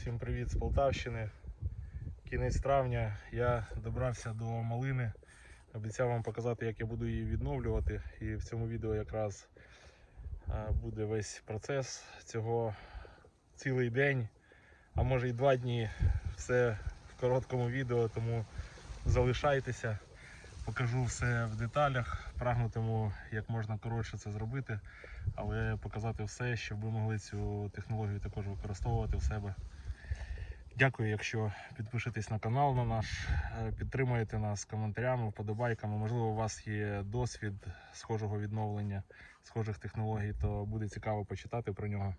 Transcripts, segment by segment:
Усім привіт з Полтавщини. Кінець травня я добрався до малини. Обіцяв вам показати, як я буду її відновлювати. І в цьому відео якраз буде весь процес цього цілий день, а може і два дні. Все в короткому відео, тому залишайтеся. Покажу все в деталях. Прагнутиму як можна коротше це зробити, але показати все, щоб ви могли цю технологію також використовувати в себе. Дякую, якщо підпишетесь на канал на наш, е, підтримуєте нас коментарями, вподобайками. Можливо, у вас є досвід схожого відновлення, схожих технологій, то буде цікаво почитати про нього.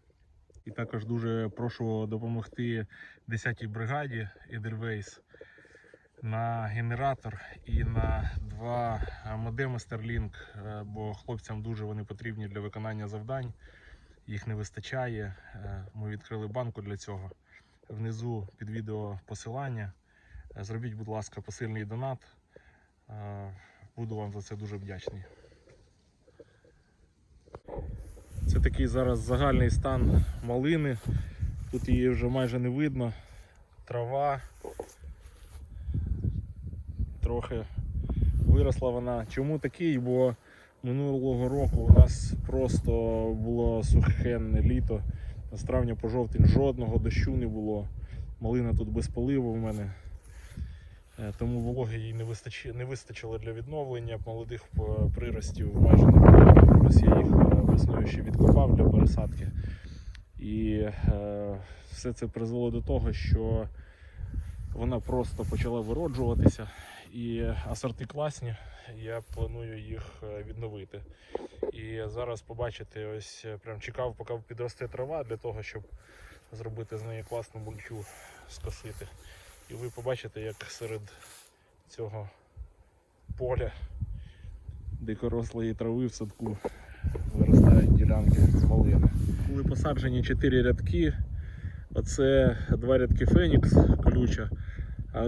І також дуже прошу допомогти 10-й бригаді Edelweiss на генератор і на два модеми Starlink, е, бо хлопцям дуже вони потрібні для виконання завдань. Їх не вистачає. Е, Ми відкрили банку для цього. Внизу під відео посилання. Е, Зробіть, будь ласка, посильний донат. Е, Буду вам за це дуже вдячний. Це такий зараз загальний стан малини. Тут її вже майже не видно. Трава. Трохи виросла вона. Чому такий? Бо минулого року у нас просто було сухенне літо. З травня по жовтень жодного дощу не було. Малина тут без поливу в мене. Е, Тому вологи їй не, вистачи, не вистачило для відновлення. Молодих е, приростів майже не було. Ось я їх е, весною ще відкопав для пересадки. І е, все це призвело до того, що вона просто почала вироджуватися. І асорти класні. Я планую їх е, відновити. І зараз побачите, ось е, прям чекав, поки підросте трава для того, щоб зробити з неї класну мульчу, скосити. І ви побачите, як серед цього поля дикорослої трави в садку виростають ділянки з малини. Були посаджені 4 рядки. Оце два рядки Фенікс колюча,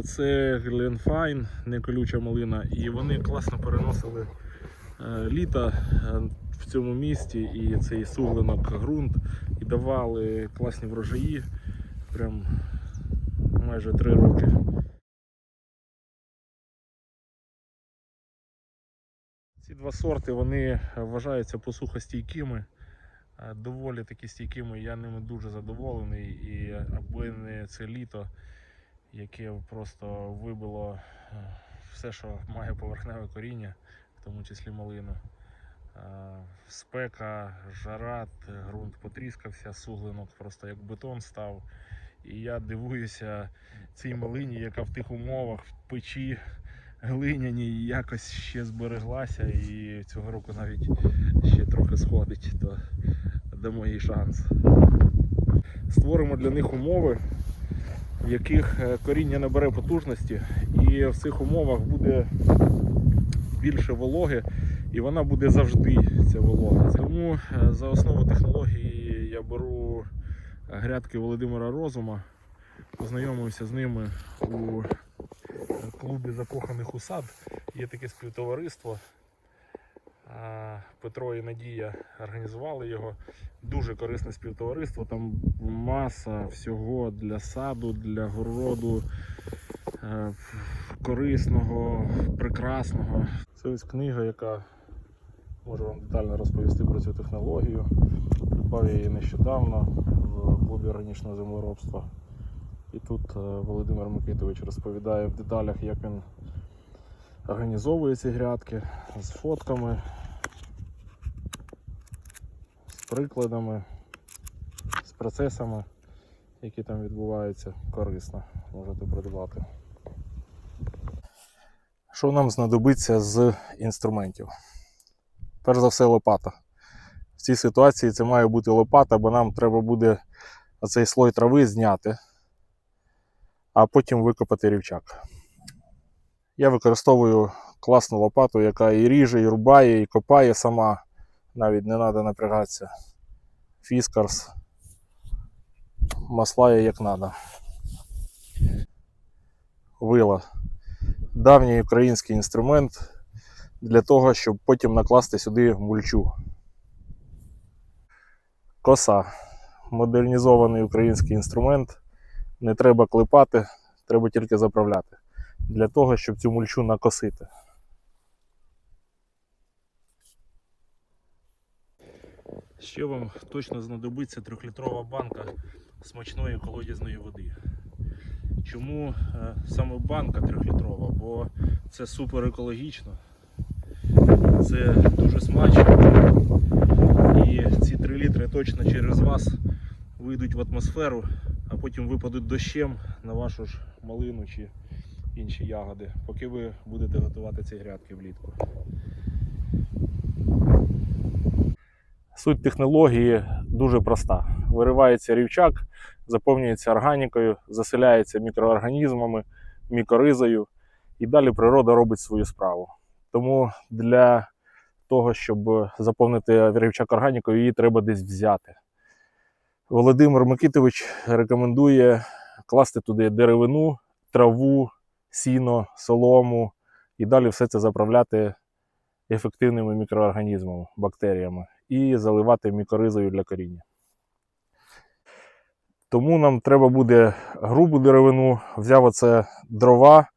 це Гленфайн, не колюча малина. І вони класно переносили е, літо е, в цьому місті і цей суглинок ґрунт і давали класні врожаї. Прям майже 3 роки. Ці два сорти вони вважаються посухостійкими. Е, Доволі таки стійкими, я ними дуже задоволений. І аби не це літо, яке просто вибило е, все, що має поверхневе коріння, в тому числі малину. Е, Спека, жара, ґрунт потріскався, суглинок просто як бетон став. І я дивуюся цій малині, яка в тих умовах в печі глиняній якось ще збереглася і цього року навіть ще трохи сходить, то дамо їй шанс. Створимо для них умови, в яких е, коріння набере потужності, і в цих умовах буде більше вологи, і вона буде завжди ця волога. Тому е, за основу технології я беру е, грядки Володимира Розума, познайомився з ними у клубі закоханих у сад. Є таке співтовариство. Петро і Надія організували його. Дуже корисне співтовариство. Там маса всього для саду, для городу, е, корисного, прекрасного. Це ось книга, яка може вам детально розповісти про цю технологію. Придбав її нещодавно в клубі органічного землеробства. І тут е, Володимир Микитович розповідає в деталях, як він організовує ці грядки з фотками, прикладами, з процесами, які там відбуваються, корисно можете придбати. Що нам знадобиться з інструментів? Перш за все, лопата. В цій ситуації це має бути лопата, бо нам треба буде оцей слой трави зняти а потім викопати рівчак. Я використовую класну лопату, яка і ріже, і рубає, і копає сама. Навіть не треба напрягатися. Фіскарс маслає як треба. Вила. Давній український інструмент для того, щоб потім накласти сюди мульчу. Коса. Модернізований український інструмент не треба клепати, треба тільки заправляти. Для того, щоб цю мульчу накосити. Ще вам точно знадобиться трьохлітрова банка смачної колодязної води. Чому е, саме банка трьохлітрова? Бо це супер екологічно, це дуже смачно. І ці 3 літри точно через вас вийдуть в атмосферу, а потім випадуть дощем на вашу ж малину чи інші ягоди, поки ви будете готувати ці грядки влітку. Суть технології дуже проста. Виривається рівчак, заповнюється органікою, заселяється мікроорганізмами, мікоризою, і далі природа робить свою справу. Тому для того, щоб заповнити рівчак органікою, її треба десь взяти. Володимир Микитович рекомендує класти туди деревину, траву, сіно, солому і далі все це заправляти ефективними мікроорганізмами, бактеріями і заливати мікоризою для коріння. Тому нам треба буде грубу деревину, взяв оце дрова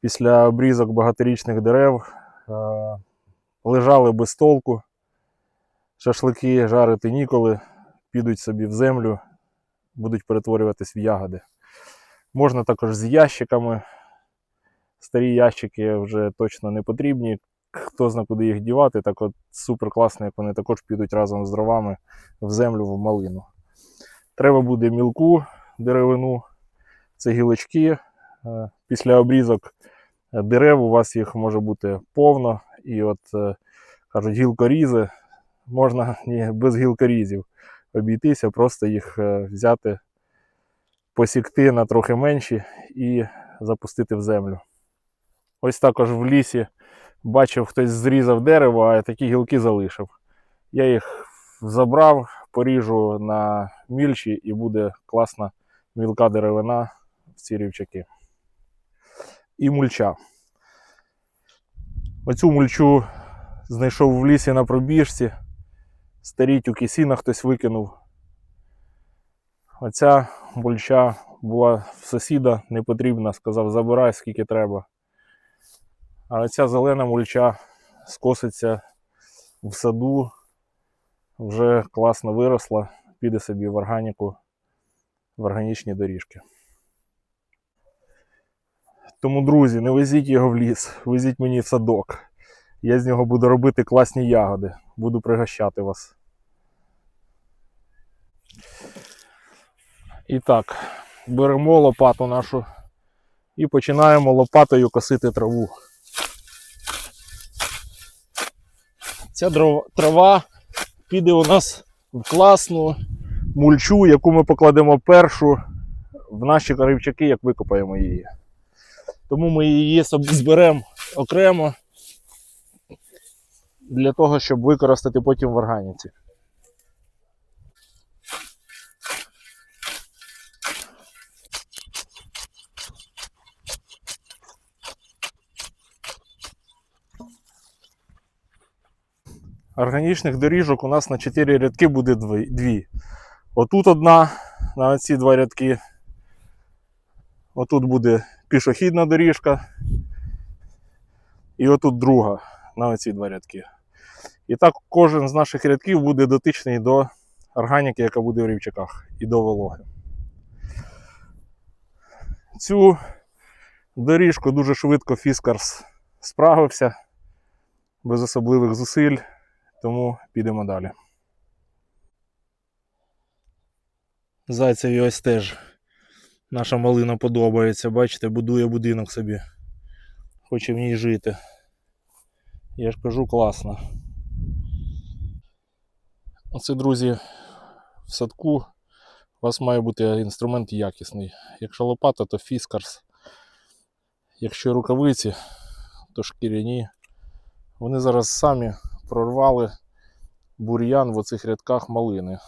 після обрізок багаторічних дерев, е, лежали без толку, шашлики жарити ніколи, підуть собі в землю, будуть перетворюватись в ягоди. Можна також з ящиками. Старі ящики вже точно не потрібні. Хто зна, куди їх дівати, так от супер класно, як вони також підуть разом з дровами в землю в малину. Треба буде мілку деревину, це гілочки. Е, Після обрізок дерев у вас їх може бути повно. І от е, кажуть, гілкорізи можна ні, без гілкорізів обійтися, просто їх е, взяти, посікти на трохи менші і запустити в землю. Ось також в лісі бачив, хтось зрізав дерево, а такі гілки залишив. Я їх забрав, поріжу на мільчі і буде класна мілка деревина в ці рівчаки. І мульча. Оцю мульчу знайшов в лісі на пробіжці. Старі тюки сіна хтось викинув. Оця мульча була в сусіда, не потрібна, сказав, забирай скільки треба. А оця зелена мульча скоситься в саду, вже класно виросла, піде собі в органіку, в органічні доріжки. Тому, друзі, не везіть його в ліс, везіть мені в садок. Я з нього буду робити класні ягоди, буду пригощати вас. І так, беремо лопату нашу і починаємо лопатою косити траву. Ця трава піде у нас в класну мульчу, яку ми покладемо першу в наші коривчаки, як викопаємо її. Тому ми її зберемо окремо для того, щоб використати потім в органіці. Органічних доріжок у нас на 4 рядки буде дві. дві. Отут одна на ці два рядки. Отут буде пішохідна доріжка. І отут друга на оці два рядки. І так кожен з наших рядків буде дотичний до органіки, яка буде в рівчаках, і до вологи. Цю доріжку дуже швидко Фіскарс справився без особливих зусиль, тому підемо далі. Зайцеві ось теж наша малина подобається. Бачите, будує будинок собі. Хоче в ній жити. Я ж кажу, класно. Оце, друзі, в садку у вас має бути інструмент якісний. Якщо лопата, то фіскарс. Якщо рукавиці, то шкіряні. Вони зараз самі прорвали бур'ян в оцих рядках малини.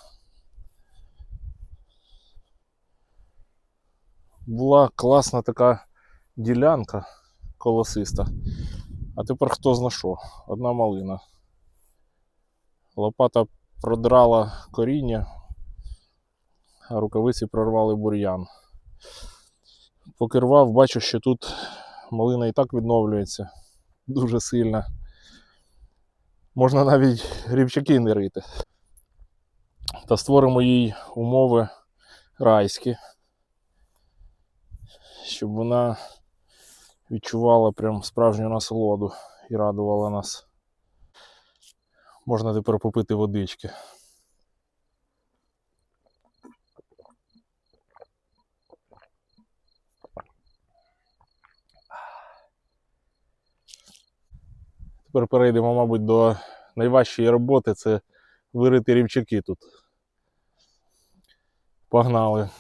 Була класна така ділянка колосиста. А тепер хто зна що? Одна малина. Лопата продрала коріння, а рукавиці прорвали бур'ян. Поки рвав, бачу, що тут малина і так відновлюється дуже сильно. Можна навіть рівчаки не рити. Та створимо їй умови райські, щоб вона відчувала прям справжню насолоду і радувала нас. Можна тепер попити водички. Тепер перейдемо, мабуть, до найважчої роботи це вирити рівчаки тут. Погнали.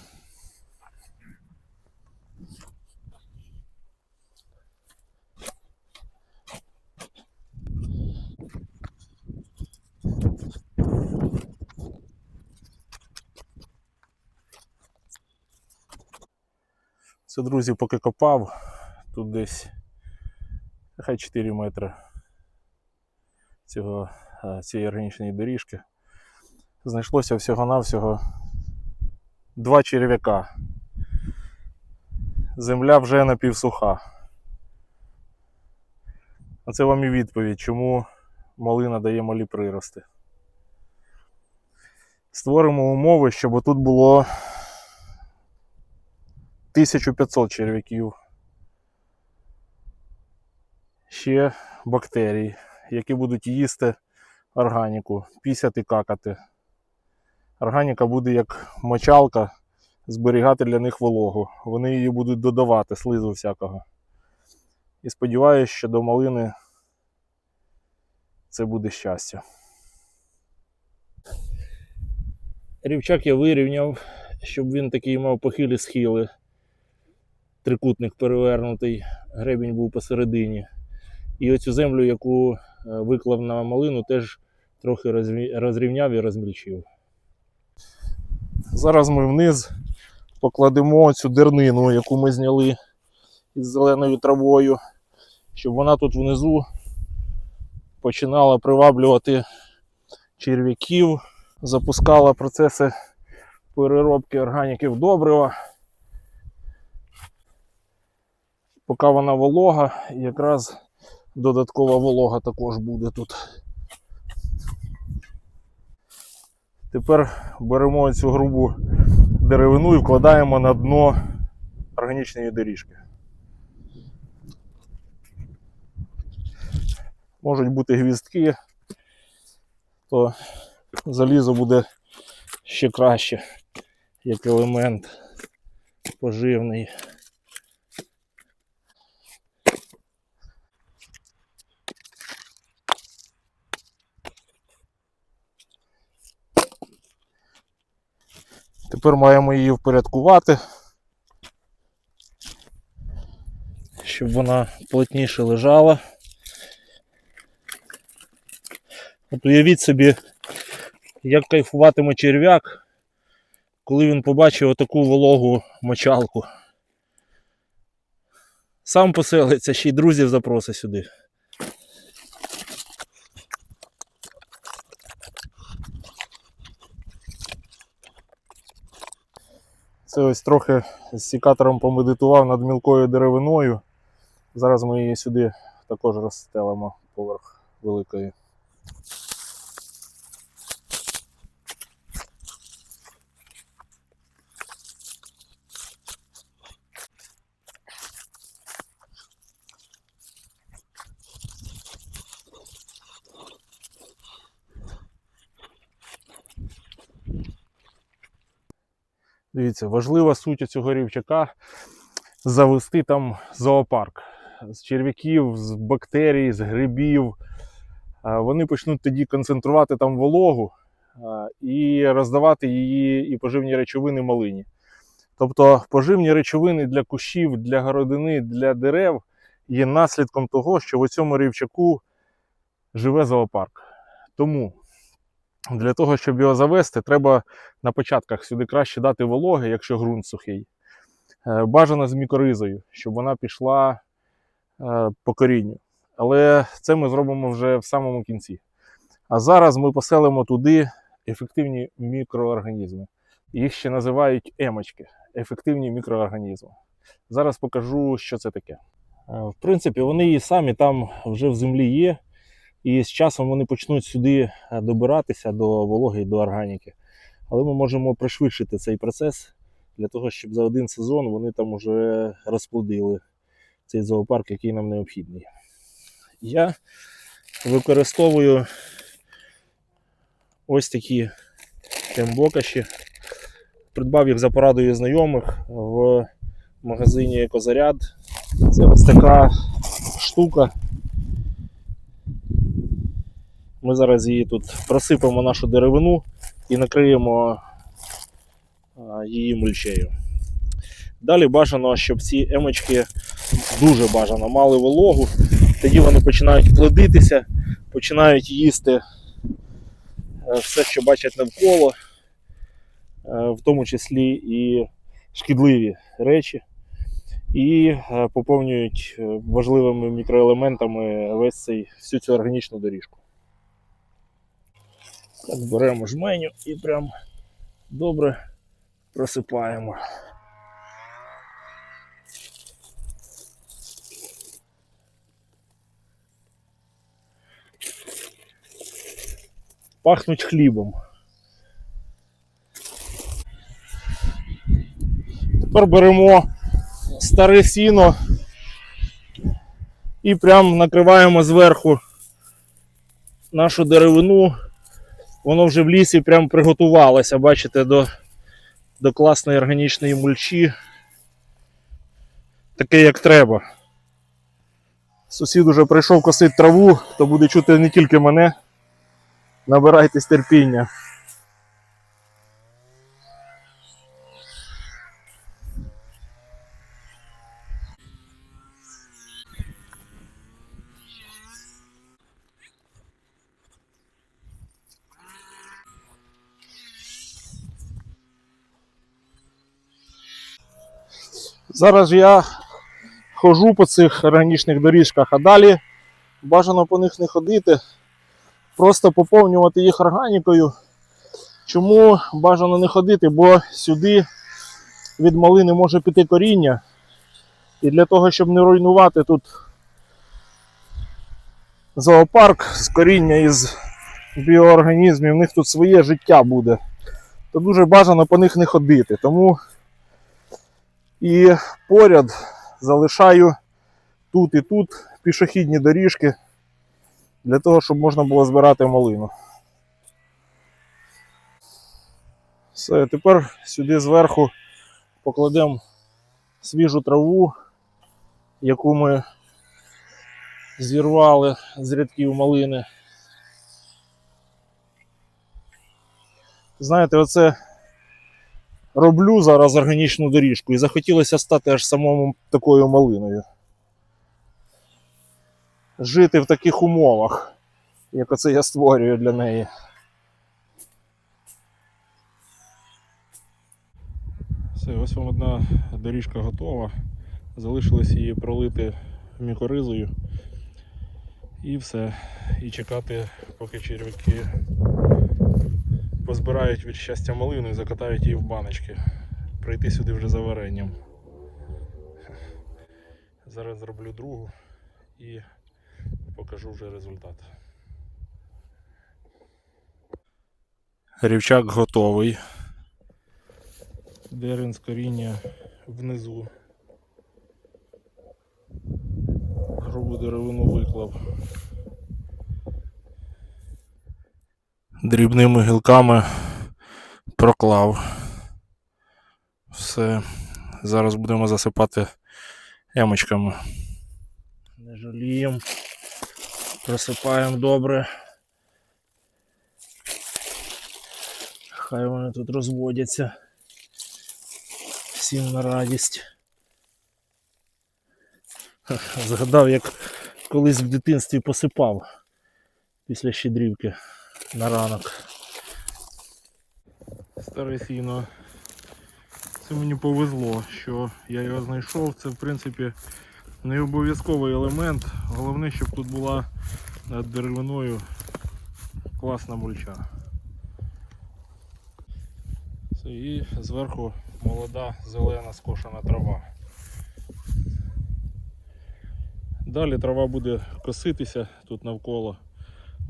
Це, друзі, поки копав, тут десь хай 4 метри цього, е, цієї органічної доріжки. Знайшлося всього-навсього два черв'яка. Земля вже напівсуха. Оце вам і відповідь, чому малина дає малі прирости. Створимо умови, щоб тут було 1500 черв'яків. Ще бактерій, які будуть їсти органіку, пісяти какати. Органіка буде як мочалка зберігати для них вологу. Вони її будуть додавати, слизу всякого. І сподіваюся, що до малини це буде щастя. Рівчак я вирівняв, щоб він такий мав похилі схили. Трикутник перевернутий, гребінь був посередині. І оцю землю, яку е, виклав на малину, теж трохи розрівняв і розмільчив. Зараз ми вниз покладемо цю дернину, яку ми зняли із зеленою травою, щоб вона тут внизу починала приваблювати черв'яків, запускала процеси переробки органіки в добрива. Поки вона волога, якраз додаткова волога також буде тут. Тепер беремо цю грубу деревину і вкладаємо на дно органічної доріжки. Можуть бути гвіздки, то залізо буде ще краще, як елемент поживний. Тепер маємо її впорядкувати, щоб вона плотніше лежала. От уявіть собі, як кайфуватиме черв'як, коли він побачив отаку вологу мочалку. Сам поселиться, ще й друзів запросить сюди. Це ось трохи з сікатором помедитував над мілкою деревиною. Зараз ми її сюди також розстелимо поверх великої. Дивіться, важлива суть цього рівчака завести там зоопарк з черв'яків, з бактерій, з грибів. Вони почнуть тоді концентрувати там вологу і роздавати її і поживні речовини малині. Тобто поживні речовини для кущів, для городини, для дерев є наслідком того, що в цьому рівчаку живе зоопарк. Тому для того, щоб його завести, треба на початках сюди краще дати вологи, якщо ґрунт сухий. Е, Бажано з мікоризою, щоб вона пішла е, по корінню. Але це ми зробимо вже в самому кінці. А зараз ми поселимо туди ефективні мікроорганізми. Їх ще називають емочки. ефективні мікроорганізми. Зараз покажу, що це таке. Е, В принципі, вони і самі там вже в землі є, і з часом вони почнуть сюди е, добиратися до вологи і до органіки. Але ми можемо пришвидшити цей процес для того, щоб за один сезон вони там вже розплодили цей зоопарк, який нам необхідний. Я використовую ось такі тембокаші. Придбав їх за порадою знайомих в магазині Екозаряд. Це ось така штука. Ми зараз її тут просипемо нашу деревину і накриємо її мульчею. Далі бажано, щоб ці емочки дуже бажано мали вологу. Тоді вони починають плодитися, починають їсти е, все, що бачать навколо, е, в тому числі і шкідливі речі, і е, поповнюють важливими мікроелементами весь цей, всю цю органічну доріжку. Так, беремо жменю і прям добре просипаємо. Пахнуть хлібом. Тепер беремо старе сіно і прям накриваємо зверху нашу деревину. Воно вже в лісі прям приготувалося, бачите, до, до класної органічної мульчі. Таке як треба. Сусід уже прийшов косити траву, то буде чути не тільки мене. Набирайтесь терпіння. Зараз я хожу по цих органічних доріжках, а далі бажано по них не ходити, просто поповнювати їх органікою. Чому бажано не ходити? Бо сюди від малини може піти коріння. І для того, щоб не руйнувати тут зоопарк з коріння із біоорганізмів, в них тут своє життя буде. То дуже бажано по них не ходити. Тому і поряд залишаю тут і тут пішохідні доріжки для того, щоб можна було збирати малину. Все, тепер сюди зверху покладемо свіжу траву, яку ми зірвали з рядків малини. Знаєте, оце роблю зараз органічну доріжку і захотілося стати аж самому такою малиною. Жити в таких умовах, як оце я створюю для неї. Все, ось вам одна доріжка готова. Залишилось її пролити мікоризою. І все. І чекати, поки черв'яки позбирають від щастя малину і закатають її в баночки. Прийти сюди вже за варенням. Зараз зроблю другу і покажу вже результат. Рівчак готовий. Дерен з коріння внизу. Грубу деревину виклав. Дрібними гілками проклав. Все. Зараз будемо засипати ямочками. Не жаліємо. Просипаємо добре. Хай вони тут розводяться. Всім на радість. Згадав, як колись в дитинстві посипав після щедрівки на ранок. Старе сіно. Це мені повезло, що я його знайшов. Це в принципі не обов'язковий елемент. Головне, щоб тут була над деревиною класна мульча. І зверху молода зелена скошена трава. Далі трава буде коситися тут навколо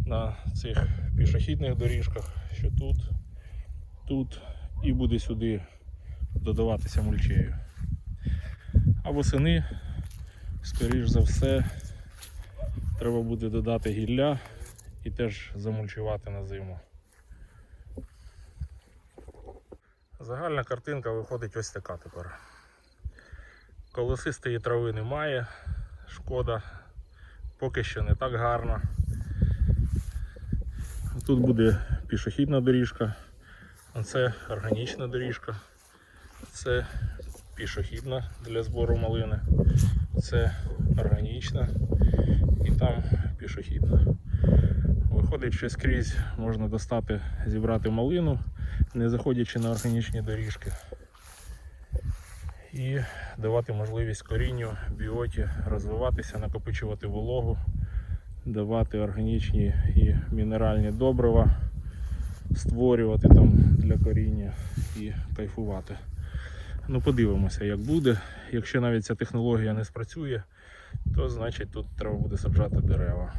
на цих пішохідних доріжках, що тут, тут і буде сюди додаватися мульчею. А восени, скоріш за все, треба буде додати гілля і теж замульчувати на зиму. Загальна картинка виходить ось така тепер. Колосистої трави немає, шкода, поки що не так гарно. Тут буде пішохідна доріжка, а це органічна доріжка, це пішохідна для збору малини, це органічна і там пішохідна. Виходить, що скрізь можна достати, зібрати малину, не заходячи на органічні доріжки. І давати можливість корінню, біоті розвиватися, накопичувати вологу, давати органічні і мінеральні добрива, створювати там для коріння і кайфувати. Ну, подивимося, як буде. Якщо навіть ця технологія не спрацює, то значить тут треба буде саджати дерева.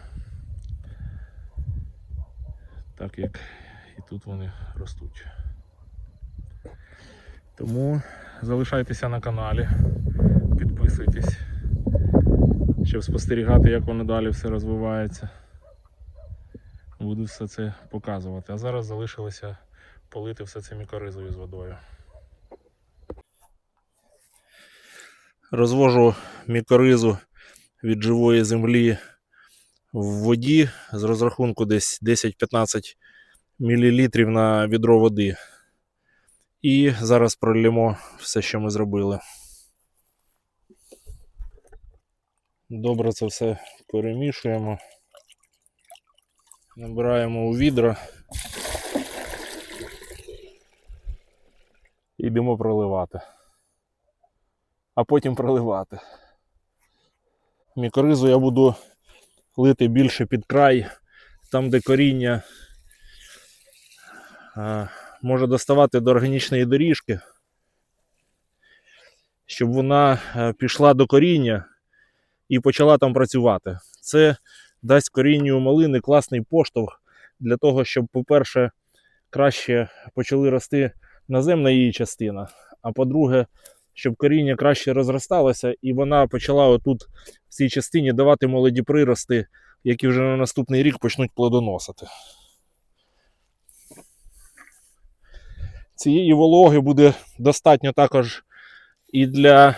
Так як і тут вони ростуть. Тому залишайтеся на каналі, підписуйтесь, щоб спостерігати, як воно далі все розвивається. Буду все це показувати. А зараз залишилося полити все це мікоризою з водою. Розвожу мікоризу від живої землі в воді з розрахунку десь 10-15 мл на відро води. І зараз пролємо все, що ми зробили. Добре це все перемішуємо. Набираємо у відра. І йдемо проливати. А потім проливати. Мікоризу я буду лити більше під край, там де коріння може доставати до органічної доріжки, щоб вона е, пішла до коріння і почала там працювати. Це дасть корінню малини класний поштовх для того, щоб, по-перше, краще почали рости наземна її частина, а по-друге, щоб коріння краще розросталося і вона почала отут в цій частині давати молоді прирости, які вже на наступний рік почнуть плодоносити. Цієї вологи буде достатньо також і для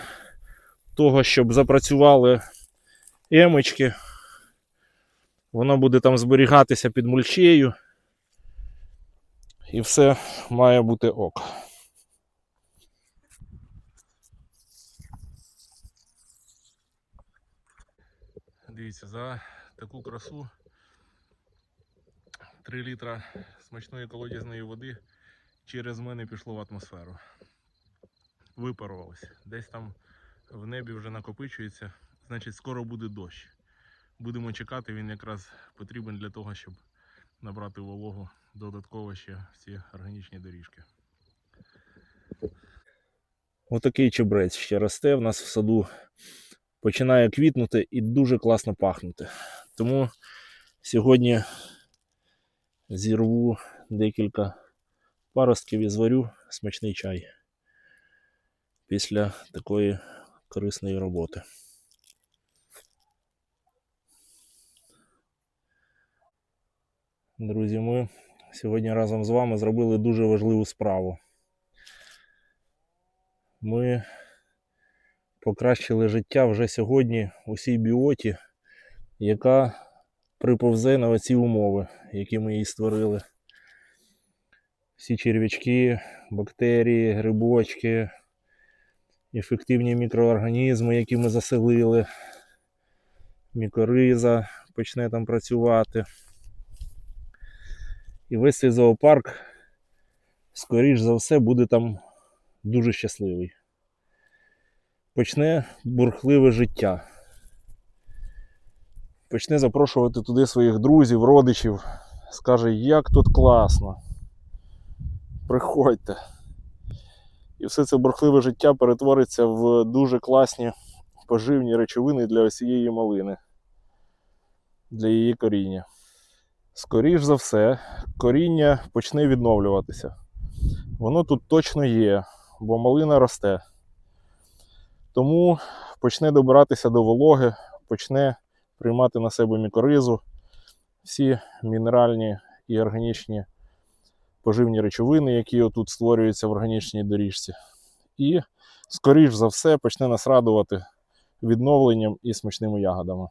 того, щоб запрацювали емочки. Воно буде там зберігатися під мульчею. І все має бути ок. Дивіться, за таку красу 3 літра смачної колодязної води через мене пішло в атмосферу. Випарувалось. Десь там в небі вже накопичується, значить скоро буде дощ. Будемо чекати, він якраз потрібен для того, щоб набрати вологу додатково ще в ці органічні доріжки. Отакий чебрець ще росте в нас в саду. Починає квітнути і дуже класно пахнути. Тому сьогодні зірву декілька паростків і зварю смачний чай після такої корисної роботи. Друзі, ми сьогодні разом з вами зробили дуже важливу справу. Ми покращили життя вже сьогодні усій біоті, яка приповзе на оці умови, які ми їй створили. Всі черв'ячки, бактерії, грибочки, ефективні мікроорганізми, які ми заселили, мікориза почне там працювати. І весь цей зоопарк, скоріш за все, буде там дуже щасливий. Почне бурхливе життя. Почне запрошувати туди своїх друзів, родичів. Скаже, як тут класно. Приходьте. І все це бурхливе життя перетвориться в дуже класні поживні речовини для цієї малини, для її коріння. Скоріш за все, коріння почне відновлюватися. Воно тут точно є, бо малина росте. Тому почне добиратися до вологи, почне приймати на себе мікоризу, всі мінеральні і органічні поживні речовини, які отут створюються в органічній доріжці. І, скоріш за все, почне нас радувати відновленням і смачними ягодами.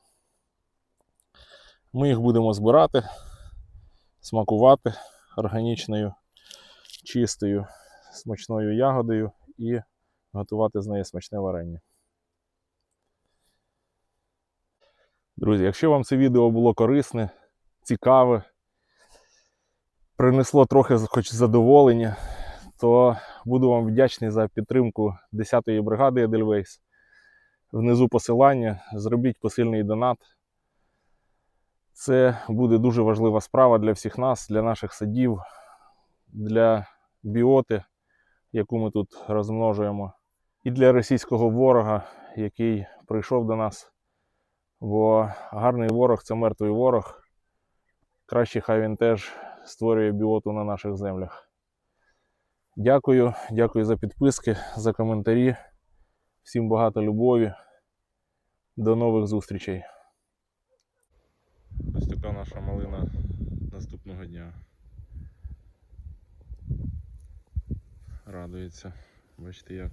Ми їх будемо збирати, смакувати органічною, чистою, смачною ягодою і готувати з неї смачне варення. Друзі, якщо вам це відео було корисне, цікаве, принесло трохи хоч задоволення, то буду вам вдячний за підтримку 10-ї бригади Edelweiss. Внизу посилання, зробіть посильний донат. Це буде дуже важлива справа для всіх нас, для наших садів, для біоти, яку ми тут розмножуємо, і для російського ворога, який прийшов до нас. Бо гарний ворог це мертвий ворог. Краще хай він теж створює біоту на наших землях. Дякую, дякую за підписки, за коментарі. Всім багато любові. До нових зустрічей. Ось така наша малина наступного дня. Радується. Бачите як.